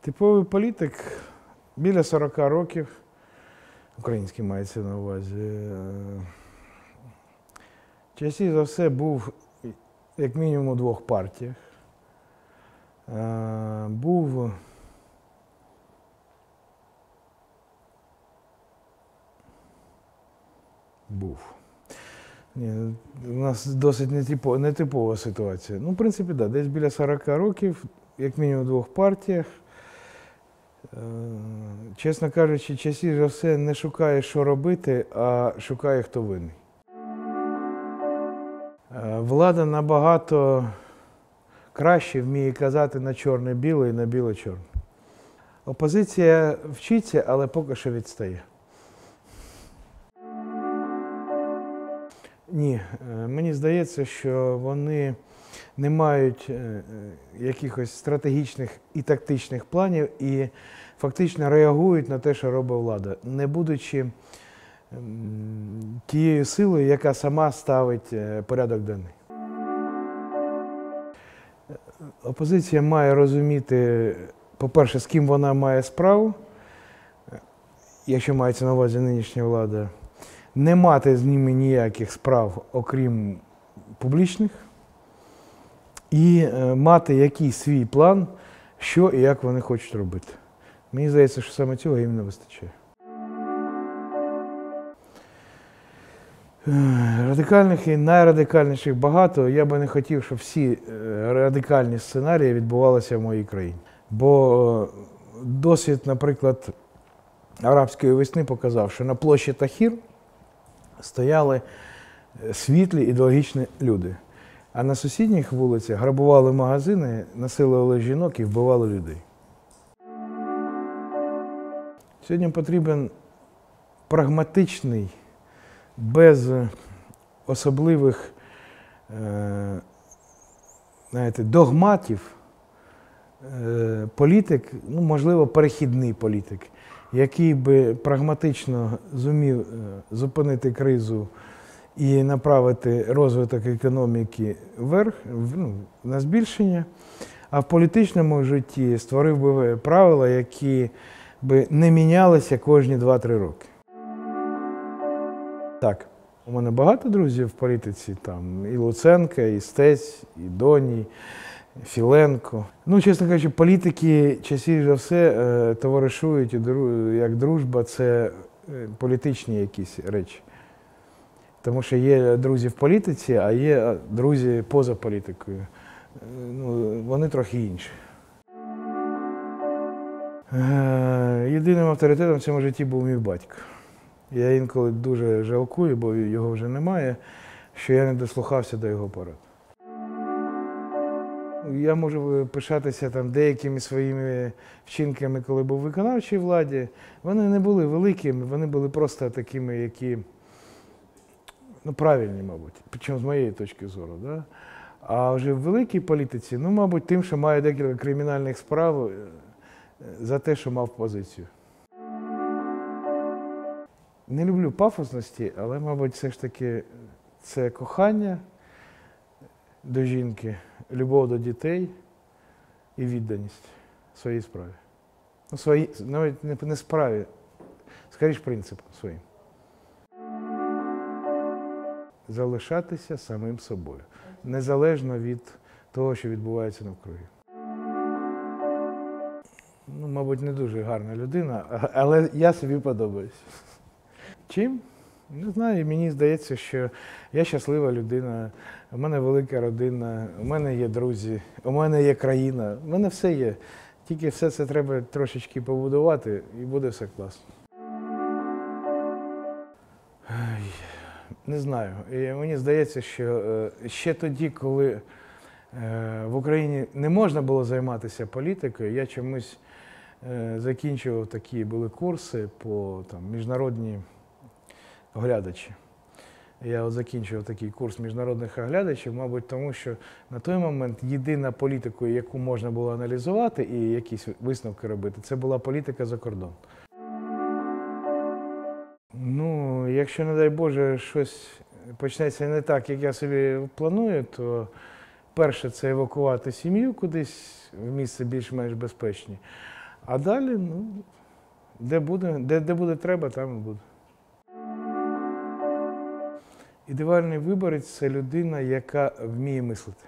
Типовий політик біля 40 років, український мається на увазі. е, Частіше за все був як мінімум у двох партіях. Е, Був був. Ні, у нас досить нетипова, нетипова ситуація. Ну, в принципі, так, да, десь біля 40 років, як мінімум в двох партіях. Е, Чесно кажучи, частіше за все не шукає, що робити, а шукає, хто винний. Е, Влада набагато краще вміє казати на чорне-біле і на біле-чорне. Опозиція вчиться, але поки що відстає. Ні, е, мені здається, що вони не мають е, е, якихось стратегічних і тактичних планів і фактично реагують на те, що робить влада, не будучи тією силою, яка сама ставить е, порядок денний. Опозиція має розуміти, по-перше, з ким вона має справу, якщо мається на увазі нинішня влада, не мати з ними ніяких справ, окрім публічних, і е, мати якийсь свій план, що і як вони хочуть робити. Мені здається, що саме цього їм не вистачає. Радикальних і найрадикальніших багато. Я би не хотів, щоб всі е, радикальні сценарії відбувалися в моїй країні. Бо е, досвід, наприклад, арабської весни показав, що на площі Тахір стояли світлі ідеологічні люди. А на сусідніх вулицях грабували магазини, насилували жінок і вбивали людей. Сьогодні потрібен прагматичний, без особливих е, знаєте, догматів е, політик, ну, можливо, перехідний політик, який би прагматично зумів е, зупинити кризу і направити розвиток економіки вверх, ну, на збільшення, а в політичному житті створив би правила, які би не мінялися кожні 2-3 роки. Так, у мене багато друзів в політиці, там і Луценка, і Стець, і Доній, Філенко. Ну, чесно кажучи, політики частіше за все е, товаришують як дружба це е, політичні якісь речі. Тому що є друзі в політиці, а є е, друзі поза політикою. Е, Ну, вони трохи інші. Е, Єдиним авторитетом в цьому житті був мій батько. Я інколи дуже жалкую, бо його вже немає, що я не дослухався до його порад. Я можу пишатися там деякими своїми вчинками, коли був виконавчій владі. Вони не були великими, вони були просто такими, які ну, правильні, мабуть, причому з моєї точки зору. Да? А вже в великій політиці, ну, мабуть, тим, що маю декілька кримінальних справ е, за те, що мав позицію. Не люблю пафосності, але, мабуть, все ж таки це кохання до жінки, любов до дітей і відданість своїй справі. Ну, свої, навіть не, справі, скоріш принципам своїм. Залишатися самим собою, незалежно від того, що відбувається навкруги. Ну, мабуть, не дуже гарна людина, але я собі подобаюся. Чим? Не знаю, мені здається, що я щаслива людина, у мене велика родина, у мене є друзі, у мене є країна, у мене все є. Тільки все це треба трошечки побудувати і буде все класно. Не знаю. І мені здається, що е, ще тоді, коли е, в Україні не можна було займатися політикою, я чомусь е, закінчував такі були курси по там, міжнародній оглядачі. Я от закінчував такий курс міжнародних оглядачів, мабуть, тому що на той момент єдина політика, яку можна було аналізувати і якісь висновки робити, це була політика за кордон. Якщо, не дай Боже, щось почнеться не так, як я собі планую, то перше це евакувати сім'ю кудись в місце більш-менш безпечні. А далі, ну, де буде, де, де буде треба, там і буде. Ідеальний виборець це людина, яка вміє мислити.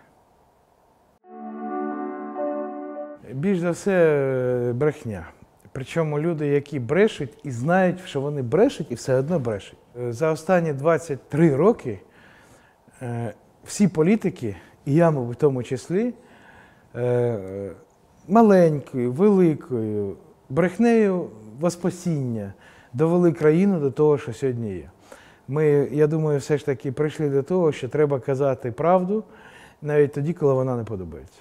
Більш за все брехня. Причому люди, які брешуть і знають, що вони брешуть, і все одно брешуть. Е, За останні 23 роки е, всі політики, і я, в тому числі, е, маленькою, великою, брехнею воспасіння довели країну до того, що сьогодні є. Ми, я думаю, все ж таки прийшли до того, що треба казати правду навіть тоді, коли вона не подобається.